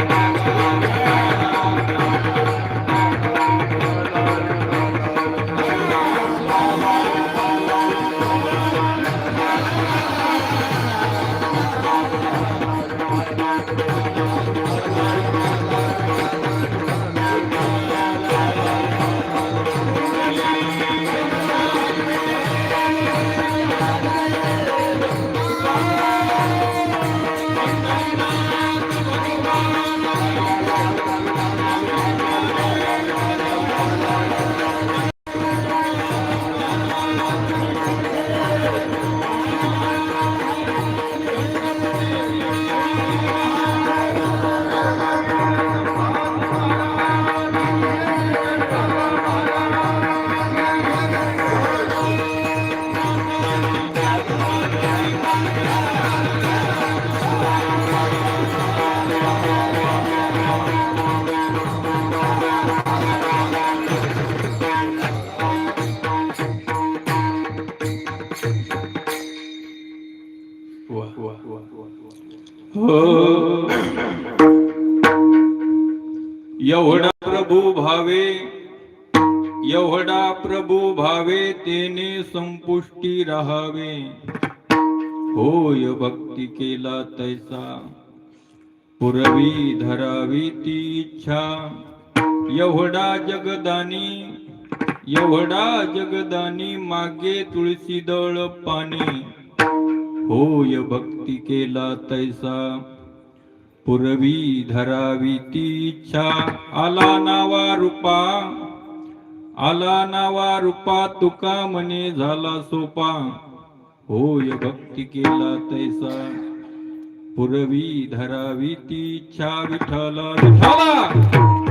हो केला पुरवी धरावी ती इच्छा। एवढा जगदानी एवढा जगदानी मागे तुळशी दळ पाणी। होय भक्ती केला तैसा। पुरवी धरावी ती इच्छा। आला नावा रूपा। आला नावा रूपा तुका म्हणे झाला सोपा। होय भक्ती केला तैसा। पुरवी धरावी ती इच्छा विठ्ठला विठ्ठला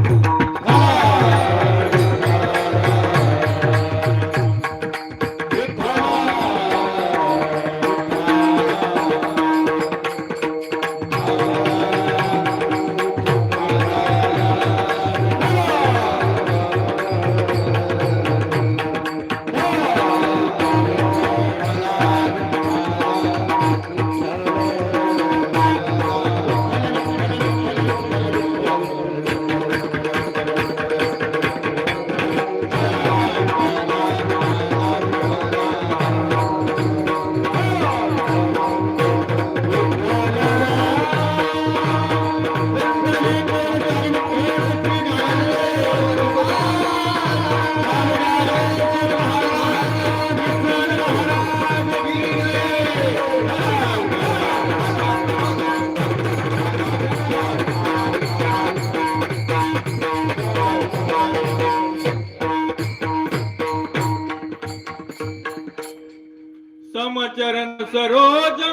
सरोजं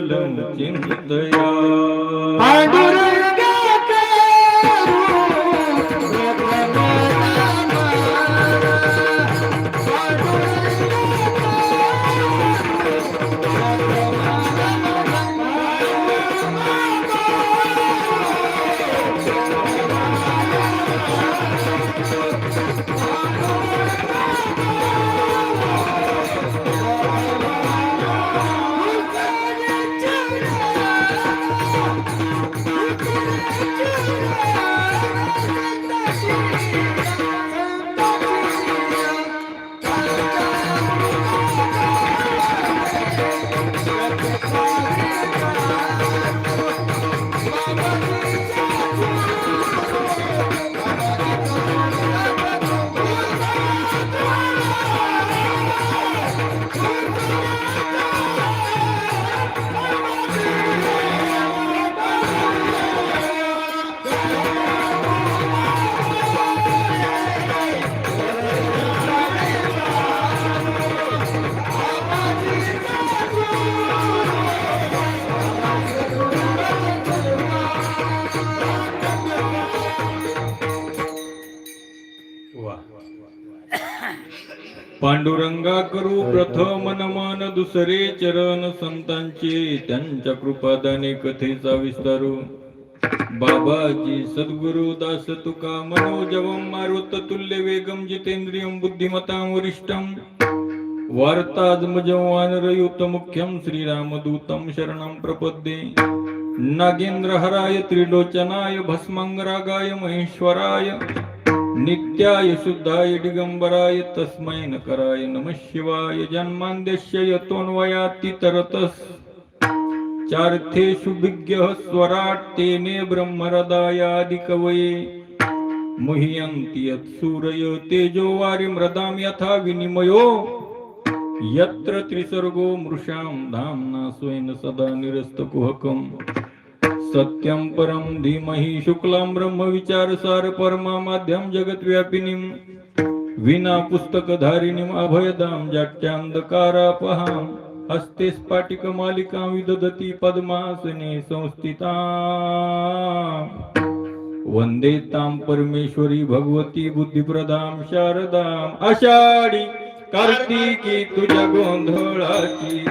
विठ्ठलं चिन्तया करू प्रथम नमन दुसरे चरण संतांचे त्यांच्या कृपादाने कथेचा विस्तारू. बाबाजी सद्गुरु दास तुका मनोजवम मारुत तुल्य वेगम जितेंद्रियम बुद्धिमतां वरिष्ठम वार्ताजमजवानरयुत मुख्यम श्रीरामदूतं शरणं प्रपद्ये. नागेंद्रहराय त्रिलोचनाय भस्मंगरागाय महेश्वराय. नित्याय शुद्धाय दिगंबराय तस्मै नकराय नमः शिवाय. जन्मांद्यस्य यतोन्वयाति तरतस। चार्थेषु विज्ञः स्वराट् तेने ब्रह्मरदायादिकवये। मुह्यन्ति यत्सूरय तेजो वारिमृदां यथा विनिमयो। यत्र त्रिसर्गो मृषां धाम्ना स्वेन सदा निरस्तकुहकम्। सत्यं परं धीमहि शुक्लां ब्रह्म विचारसार परमामाद्यं जगद्व्यापिनीं विना पुस्तकधारिणीम् अभयदां जाट्यान्धकारापहां हस्ते स्पाटिक मालिका विदधती पद्मासने संस्थिता वंदे ताम परमेश्वरी भगवती बुद्धिप्रदाम शारदाम् आषाढी कार्तिकी तुझ्या गोंधळाची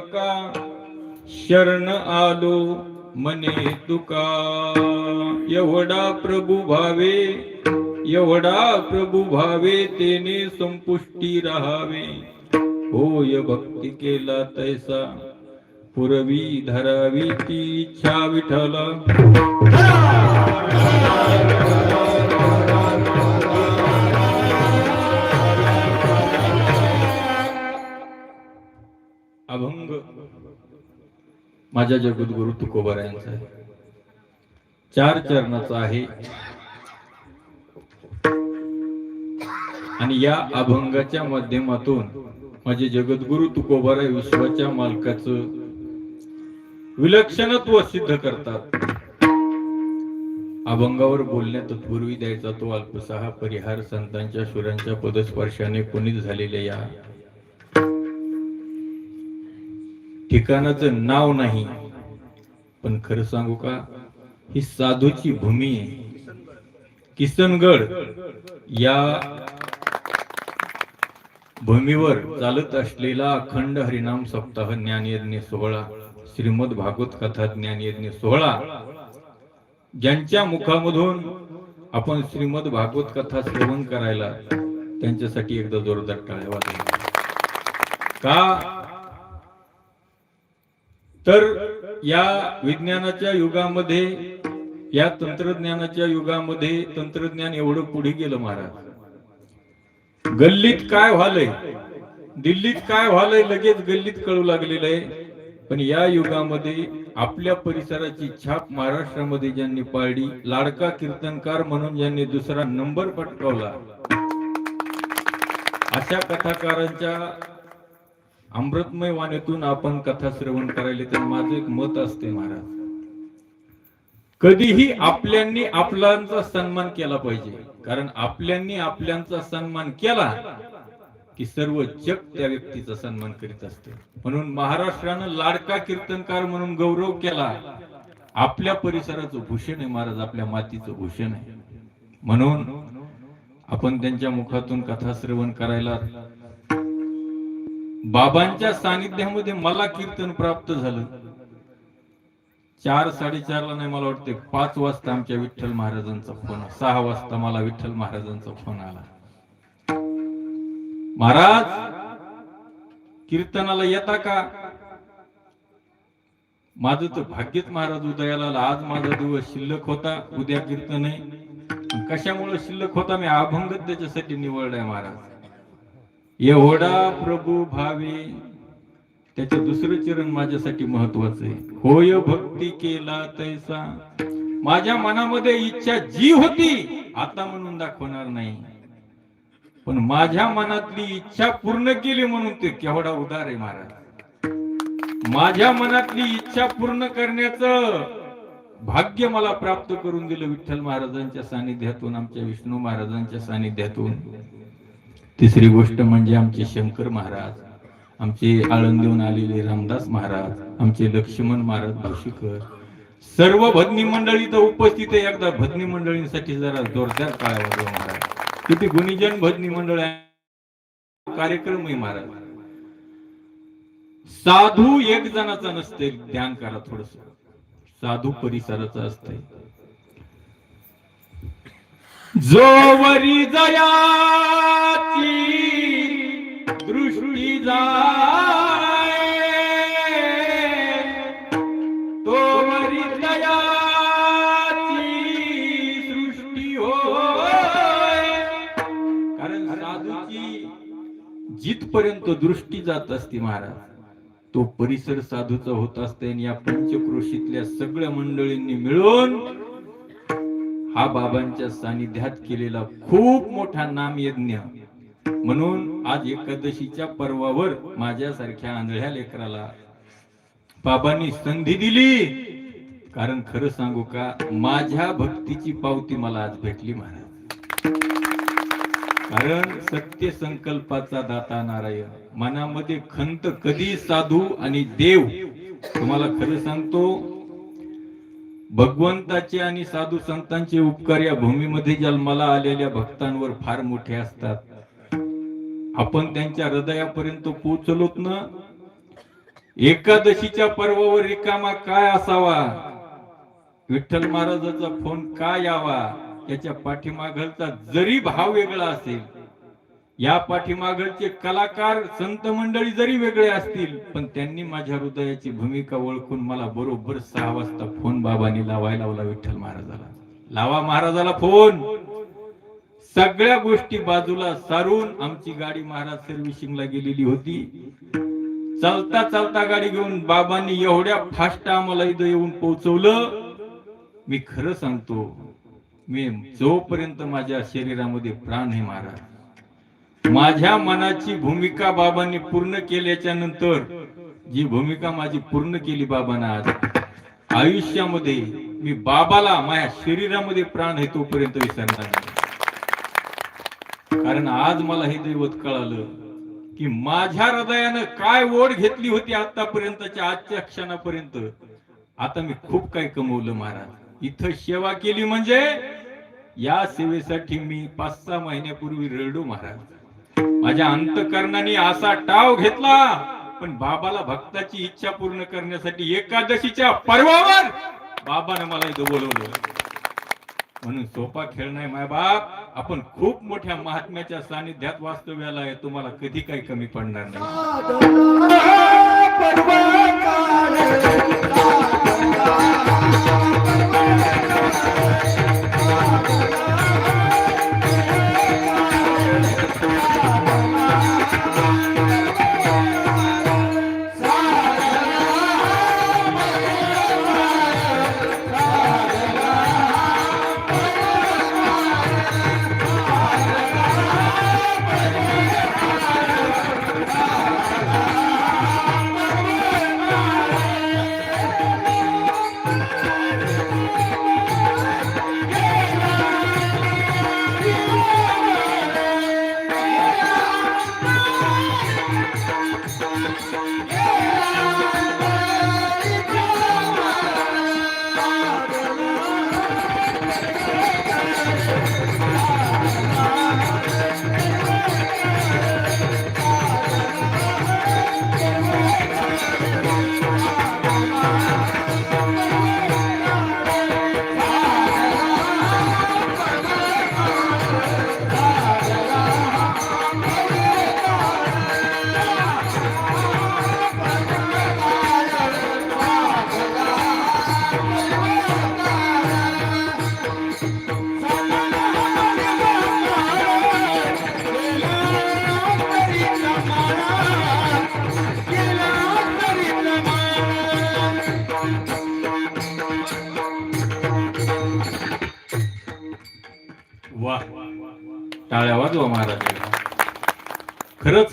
सेवका शरण आलो मने तुका. एवढा प्रभू भावे एवढा प्रभू भावे तेने संपुष्टी राहावे. होय भक्ती केला तैसा पुरवी धरावी ती इच्छा विठ्ठल. माझ्या जगद्गुरु तुकोबारा यांचा आहे. चार चरणाचा आहे. आणि या अभंगाच्या माध्यमातून माझे जगद्गुरु तुकोबारा विश्वाच्या मालकाचं विलक्षणत्व सिद्ध करतात. अभंगावर बोलण्यात तत्पूर्वी द्यायचा तो अल्पसहा परिहार संतांच्या शुरांच्या पदस्पर्शाने कोणीच झालेल्या या ठिकाणाचं नाव नाही. पण खरं सांगू का? ही साधूची भूमी आहे. किसनगड या भूमीवर चालत असलेला अखंड हरिनाम सप्ताह ज्ञानयज्ञ सोहळा श्रीमद भागवत कथा ज्ञानयज्ञ सोहळा ज्यांच्या मुखामधून आपण श्रीमद भागवत कथा श्रवण करायला त्यांच्यासाठी एकदा जोरदार टाळ्या वाजवा. का? तर या विज्ञानाच्या युगामध्ये या तंत्रज्ञानाच्या युगामध्ये तंत्रज्ञान एवढं पुढे गेलं महाराज. गल्लीत काय व्हालंय? दिल्लीत काय व्हालंय? लगेच गल्लीत कळू लागलेलं आहे. पण या युगामध्ये आपल्या परिसराची छाप महाराष्ट्रामध्ये ज्यांनी पाळली लाडका कीर्तनकार म्हणून ज्यांनी दुसरा नंबर पटकावला अशा कथाकारांच्या अमृतमय वाणीतून आपण कथा श्रवण करायला तर माझं एक मत असते महाराज. कधीही आपल्यांनी आपल्यांचा सन्मान केला पाहिजे. कारण आपल्यांनी आपल्यांचा सन्मान केला की सर्व जग त्या व्यक्तीचा सन्मान करीत असते. म्हणून महाराष्ट्रानं लाडका कीर्तनकार म्हणून गौरव केला. आपल्या परिसराचं भूषण आहे महाराज आपल्या मातीचं भूषण आहे. म्हणून आपण त्यांच्या मुखातून कथा श्रवण करायला बाबांच्या सानिध्यामध्ये मला कीर्तन प्राप्त झालं. चार साडेचारला नाही मला वाटते पाच वाजता आमच्या विठ्ठल महाराजांचा फोन सहा वाजता मला विठ्ठल महाराजांचा फोन आला. महाराज कीर्तनाला येता का? माझं तर भाग्यच महाराज उदयाला आज माझा दिवस शिल्लक होता उद्या कीर्तन आहे. कशामुळे शिल्लक होता? मी अभंग त्याच्यासाठी निवडलाय महाराज. एवढा प्रभू भावे त्याचे दुसरं चरण माझ्यासाठी महत्वाचं आहे. होय भक्ती केला तैसा. माझ्या मनामध्ये इच्छा जी होती आता म्हणून दाखवणार नाही. पण माझ्या मनातली इच्छा पूर्ण केली म्हणून ते केवढा उदार आहे महाराज. माझ्या मनातली इच्छा पूर्ण करण्याचं भाग्य मला प्राप्त करून दिलं विठ्ठल महाराजांच्या सानिध्यातून आमच्या विष्णू महाराजांच्या सानिध्यातून. तिसरी गोष्ट म्हणजे आमचे शंकर महाराज आमचे आळंदीहून आलेले रामदास महाराज आमचे लक्ष्मण महाराज भाषिकर सर्व भजनी मंडळी तर उपस्थित आहे. एकदा भजनी मंडळींसाठी जरा जोरदार काळा वाजवा महाराज. किती गुणीजन भजनी मंडळ आहे कार्यक्रम आहे महाराज. साधू एक जणाचा नसते ध्यान करा थोडस. साधू परिसराचा असतंय. जोवरी जयाची दृष्टी जाय. तोवरी जयाची सृष्टी होय. कारण साधूची जिथपर्यंत दृष्टी जात असते महाराज तो परिसर साधूचा होत असते आणि या पंचक्रोशीतल्या सगळ्या मंडळींनी मिळून हा बाबांच्या सानिध्यात केलेला खूप मोठा नाम यज्ञ म्हणून आज एकादशीच्या पर्वावर माझ्यासारख्या आंधळ्या लेकराला बाबांनी संधी दिली. कारण खरं सांगू का माझ्या भक्तीची पावती मला आज भेटली महाराज. कारण सत्य संकल्पाचा दाता नारायण मनामध्ये खंत कधी साधू आणि देव? तुम्हाला खरं सांगतो भगवंताचे आणि साधू संतांचे उपकार या भूमीमध्ये जन्माला आलेल्या भक्तांवर फार मोठे असतात. आपण त्यांच्या हृदयापर्यंत पोहोचलोत ना? एकादशीच्या पर्वावर रिकामा काय असावा? विठ्ठल महाराजाचा फोन का यावा? त्याच्या पाठीमागलचा जरी भाव वेगळा असेल या पाठीमागचे कलाकार संत मंडळी जरी वेगळे असतील पण त्यांनी माझ्या हृदयाची भूमिका ओळखून मला बरोबर सहा वाजता फोन बाबांनी लावायला लावला विठ्ठल महाराजाला. लावा महाराजाला फोन. सगळ्या गोष्टी बाजूला सारून आमची गाडी महाराज सर्व्हिसिंगला गेलेली होती. चालता चालता गाडी घेऊन बाबांनी एवढ्या फास्ट आम्हाला इथं येऊन पोहोचवलं. मी खरं सांगतो मी जोपर्यंत माझ्या शरीरामध्ये प्राण आहे महाराज माझ्या मनाची भूमिका बाबांनी पूर्ण केल्याच्यानंतर जी भूमिका माझी पूर्ण केली बाबांना आज आयुष्यामध्ये मी बाबाला माझ्या शरीरामध्ये प्राण आहे तोपर्यंत विसरणार नाही. कारण आज मला हे दैवत कळालं की माझ्या हृदयानं काय ओढ घेतली होती आतापर्यंतच्या आजच्या क्षणापर्यंत आता मी खूप काय कमवलं महाराज. इथं सेवा केली म्हणजे या सेवेसाठी मी पाच सहा महिन्यापूर्वी रडू महाराज. माझ्या अंतकरणाने असा टाव घेतला पण बाबाला भक्ताची इच्छा पूर्ण करण्यासाठी एकादशीच्या पर्वावर बाबाने मला इथं बोलवलं. म्हणून सोपा खेळ नाही माय बाप. आपण खूप मोठ्या महात्म्याच्या सानिध्यात वास्तव्याला आहे. तुम्हाला कधी काही कमी पडणार नाही.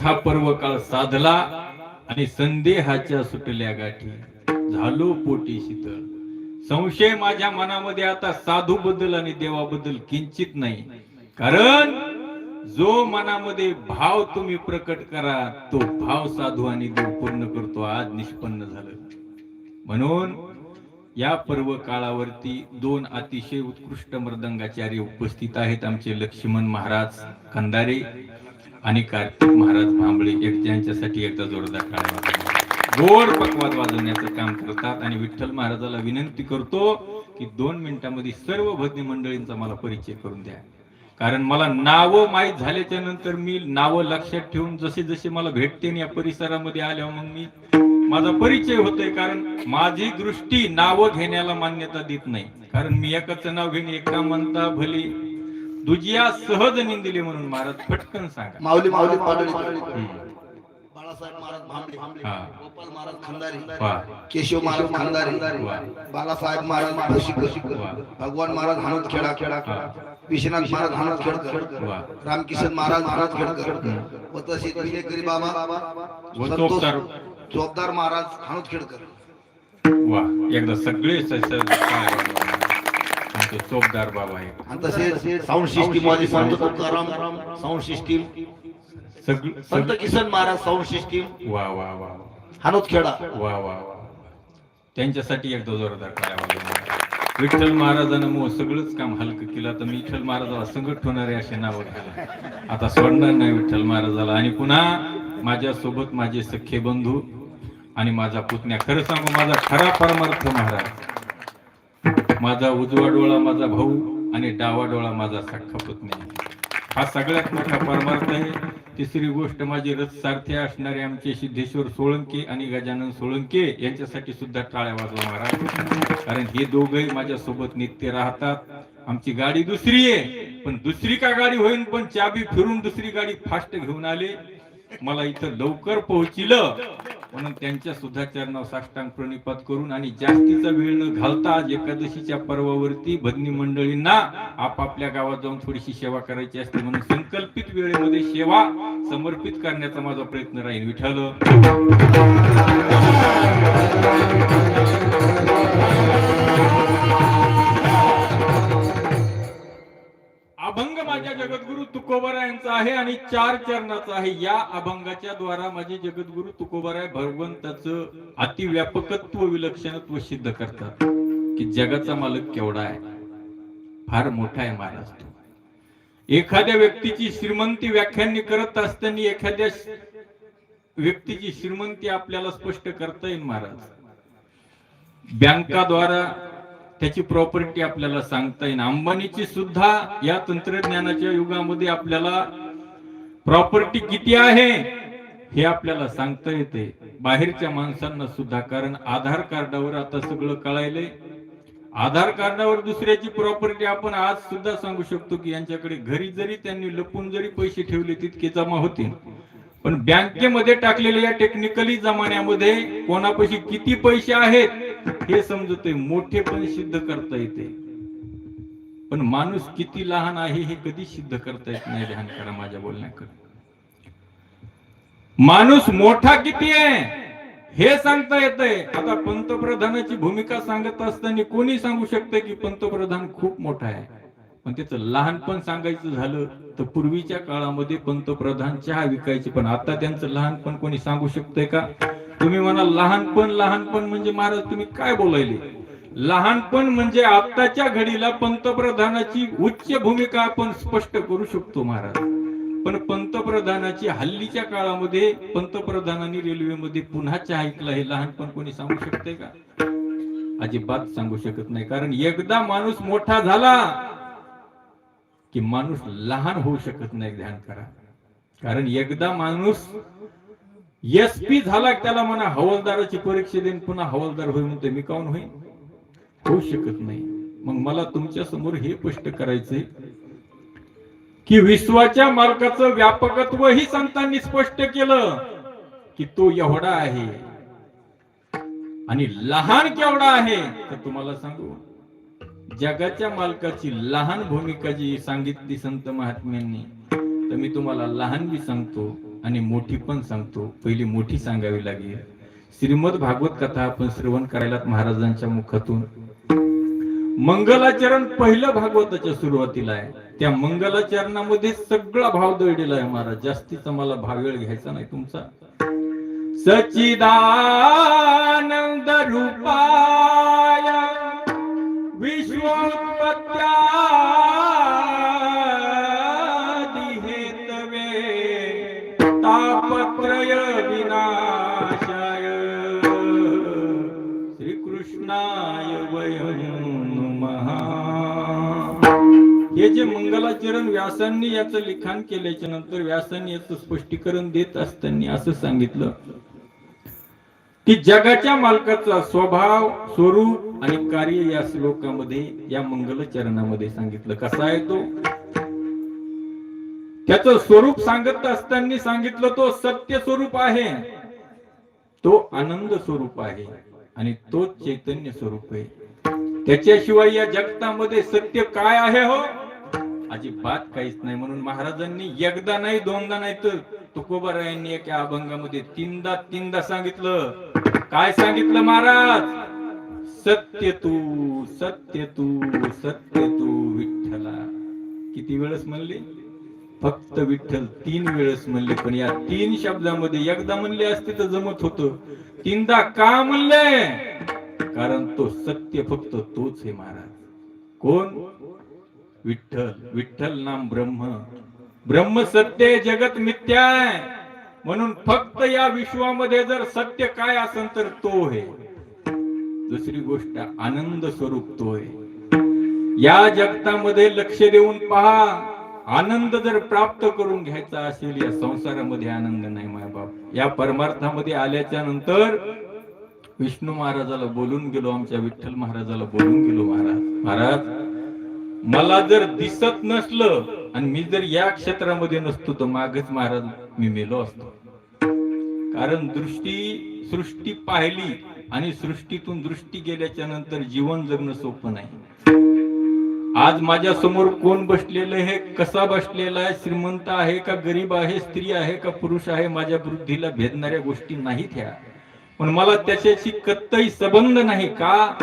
हा पर्व काळ साधला आणि संदेहाच्या सुटल्या गाठी. झालो पोटी शीतळ. संशय माझ्या मनामध्ये आता साधू बद्दल आणि देवाबद्दल किंचित नाही. कारण जो मनामध्ये भाव तुम्ही प्रकट करा तो भाव साधू आणि देव पूर्ण करतो. आज निष्पन्न झालं. म्हणून या पर्व काळावरती दोन अतिशय उत्कृष्ट मृदंगाचार्य उपस्थित आहेत आमचे लक्ष्मण महाराज खंदारे. आणि कार्तिक महाराज भांबळे एक त्यांच्यासाठी एकदा जोरदार काढावा वाजवा. गोड पकवाद वाजवण्याचं काम करतात आणि विठ्ठल महाराजाला विनंती करतो की दोन मिनिटांमध्ये सर्व भजनी मंडळींचा मला परिचय करून द्या. कारण मला नावं माहीत झाल्याच्यानंतर मी नावं लक्षात ठेवून जसे जसे मला भेटते या परिसरामध्ये आल्यावर मग मी माझा परिचय होतोय. कारण माझी दृष्टी नावं घेण्याला मान्यता देत नाही. कारण मी एकाचं नाव घेणे एका म्हणता भले दुजिया सहज निंदिले म्हणून महाराज पटकन सांगा. माऊली माऊली. बाळासाहेब महाराज भांबळे. गोपाल महाराज खंदारी. केशव महाराज खंदारी. महाराज वा. भगवान महाराज हानत खेडा. खेडा हा. विश्वनाथ महाराज हानत खेडकर. वा. रामकिशन महाराज महाराज खेडकर. व विजयकरी बाबा. व संतोष चोपदार. चोपदार महाराज हानत खेडकर. वा. एकदा सगळे आमचे चोपदार बाबा आहे आणि तसेच साऊंड सिस्टीम वाले संत तुकाराम साऊंड सिस्टीम. सगळे संत किसन महाराज साऊंड सिस्टीम. वा वा वा. हानोत खेडा वा वा वा. त्यांच्यासाठी एकदा जोरदार टाळ्या वाजवा. विठ्ठल महाराजांना मग सगळंच काम हलकं केलं. तर मी विठ्ठल महाराजाला संकट होणारे असे नाव घ्यायला. आता सोडणार नाही विठ्ठल महाराजाला. आणि पुन्हा माझ्या सोबत माझे सख्खे बंधू आणि माझा पुतण्या. खरं सांगू माझा खरा परमार्थ महाराज. माझा उजवा डोळा माझा भाऊ आणि डावा डोळा माझा सख्खा पुतण्या हा सगळ्यात मोठा परमार्थ आहे. तिसरी गोष्ट माझी रथ सारथे असणारे आमचे सिद्धेश्वर सोळंके आणि गजानन सोळंके यांच्यासाठी सुद्धा टाळ्या वाजवा महाराज. कारण हे दोघही माझ्या सोबत नित्य राहतात. आमची गाडी दुसरी आहे पण दुसरी का गाडी होईल पण चाबी फिरून दुसरी गाडी फास्ट घेऊन आले. मला इथं लवकर पोहोचिलं. म्हणून त्यांच्या सुद्धा चरणावर साष्टांग प्रणिपात करून आणि जास्तीचा वेळ न घालता आज एकादशीच्या पर्वावरती भजनी मंडळींना आपापल्या गावात जाऊन थोडीशी सेवा करायची असते म्हणून संकल्पित वेळेमध्ये सेवा समर्पित करण्याचा माझा प्रयत्न राहील विठ्ठल. अभंग माझ्या जगद्गुरु तुकोबरा यांचा आहे आणि चार चरणाचा आहे. या अभंगाच्या द्वारा माझे जगद्गुरु तुकोबराय भगवंताचं अतिव्यापकत्व विलक्षणत्व सिद्ध करतात. की जगाचा मालक केवढा आहे? फार मोठा आहे महाराज तो. एखाद्या व्यक्तीची श्रीमंती व्याख्यानी करत असताना एखाद्या व्यक्तीची श्रीमंती आपल्याला स्पष्ट करता येईल महाराज. बँकाद्वारा त्याची प्रॉपर्टी आपल्याला सांगता येईल अंबानीची सुद्धा या तंत्रज्ञानाच्या युगामध्ये आपल्याला प्रॉपर्टी किती आहे हे आपल्याला सांगता येते. बाहेरच्या माणसांना सुद्धा कारण आधार कार्डावर आता सगळं कळायलंय. आधार कार्डावर दुसऱ्याची प्रॉपर्टी आपण आज सुद्धा सांगू शकतो की यांच्याकडे घरी जरी त्यांनी लपून जरी पैसे ठेवले तितके जमा होतील. पण बँकेमध्ये टाकलेल्या या टेक्निकली जमान्यामध्ये कोणापाशी किती पैसे आहेत हे समजतंय. मोठे पण सिद्ध करता येते. पण माणूस किती लहान आहे हे कधी सिद्ध करता येत नाही लहान करा माझ्या बोलण्याकडे. माणूस मोठा किती आहे हे सांगता येतंय. आता पंतप्रधानाची भूमिका सांगत असताना कोणी सांगू शकतं की पंतप्रधान खूप मोठा आहे? पण त्याचं लहानपण सांगायचं झालं तर पूर्वीच्या काळामध्ये पंतप्रधान चहा विकायचे पण आता त्यांचं लहानपण कोणी सांगू शकतंय का? तुम्ही म्हणा लहानपण लहानपण म्हणजे महाराज तुम्ही काय बोलायले? लहानपण म्हणजे आताच्या घडीला पंतप्रधानाची उच्च भूमिका आपण स्पष्ट करू शकतो महाराज. पण पंतप्रधानाची हल्लीच्या काळामध्ये पंतप्रधानांनी रेल्वेमध्ये पुन्हा चहा ऐकला हे लहानपण कोणी सांगू शकते का? अजिबात सांगू शकत नाही कारण एकदा माणूस मोठा झाला की माणूस लहान होऊ शकत नाही ध्यान करा. कारण एकदा माणूस एस पी झाला त्याला म्हणा हवालदाराची परीक्षा देऊन पुन्हा हवालदार होईल म्हणते मी काऊन होईल होऊ शकत नाही. मग मला तुमच्यासमोर हे स्पष्ट करायचंय की विश्वाच्या मालकाचं व्यापकत्व ही संतांनी स्पष्ट केलं की तो एवढा आहे. आणि लहान केवढा आहे तर तुम्हाला सांगू जगाच्या मालकाची लहान भूमिका जी सांगितली संत महात्म्यांनी तर मी तुम्हाला लहान बी सांगतो आणि मोठी पण सांगतो. पहिली मोठी सांगावी लागेल. श्रीमद भागवत कथा आपण श्रवण करायला महाराजांच्या मुखातून. मंगलाचरण पहिलं भागवताच्या सुरुवातीला आहे. त्या मंगलाचरणामध्ये सगळा भाव दळलेला आहे महाराज. जास्तीचा मला भाव वेळ घ्यायचा नाही तुमचा. सचिदानंद रूपाय विश्वोत्पत्त्यादिहेतवे तापत्रय विनाशाय। श्रीकृष्णाय वयं नमः। हे जे मंगलाचरण व्यासांनी याचं लिखाण केल्याच्यानंतर व्यासांनी याचं स्पष्टीकरण देत असताना असं सांगितलं की जगाच्या मालकाचा स्वभाव स्वरूप आणि कार्य या श्लोकामध्ये या मंगल चरणामध्ये सांगितलं. कसा आहे तो? त्याचं स्वरूप सांगत असताना सांगितलं तो सत्य स्वरूप आहे. तो आनंद स्वरूप आहे आणि तो चैतन्य स्वरूप आहे. त्याच्याशिवाय या जगतामध्ये सत्य काय आहे हो? अजिबात काहीच नाही. म्हणून महाराजांनी एकदा नाही दोनदा नाही तर तुकोबारायांनी एका अभंगामध्ये तीनदा तीनदा सांगितलं. काय सांगितलं महाराज? सत्य तू सत्य तू सत्य तू विठ्ठला. किती वेळेस म्हणले? फक्त विठ्ठल तीन वेळेस म्हणले पण या तीन शब्दामध्ये एकदा म्हणले असते तर जमत होत. तीनदा का म्हणले? कारण तो सत्य फक्त तोच आहे महाराज. कोण? विठ्ठल विठ्ठल नाम ब्रह्म. ब्रह्म सत्य जगत मिथ्या आहे. म्हणून फक्त या विश्वामध्ये जर सत्य काय असेल तर तो आहे. दुसरी गोष्ट आनंद स्वरूप तो आहे. या जगतामध्ये लक्ष देऊन पहा. आनंद जर प्राप्त करून घ्यायचा असेल या संसारामध्ये आनंद नाही मायबाप या परमार्थामध्ये आल्याच्यानंतर विष्णू महाराजाला बोलून गेलो आमच्या विठ्ठल महाराजाला बोलून गेलो महाराज. महाराज मला जर दिसत नसलं आणि मी जर या क्षेत्रामध्ये नसतो तर मागच महाराज मी मेलो असतो. कारण दृष्टी सृष्टी पाहिली आणि सृष्टीतून दृष्टी गेल्याच्यानंतर जीवन जगणं सोपं नाही. आज माझ्यासमोर कोण बसलेलं आहे कसा बसलेला आहे श्रीमंत आहे का गरीब आहे स्त्री आहे का पुरुष आहे माझ्या बुद्धीला भेदणाऱ्या गोष्टी नाहीत ह्या. पण मला त्याच्याशी कत्तही संबंध नाही का?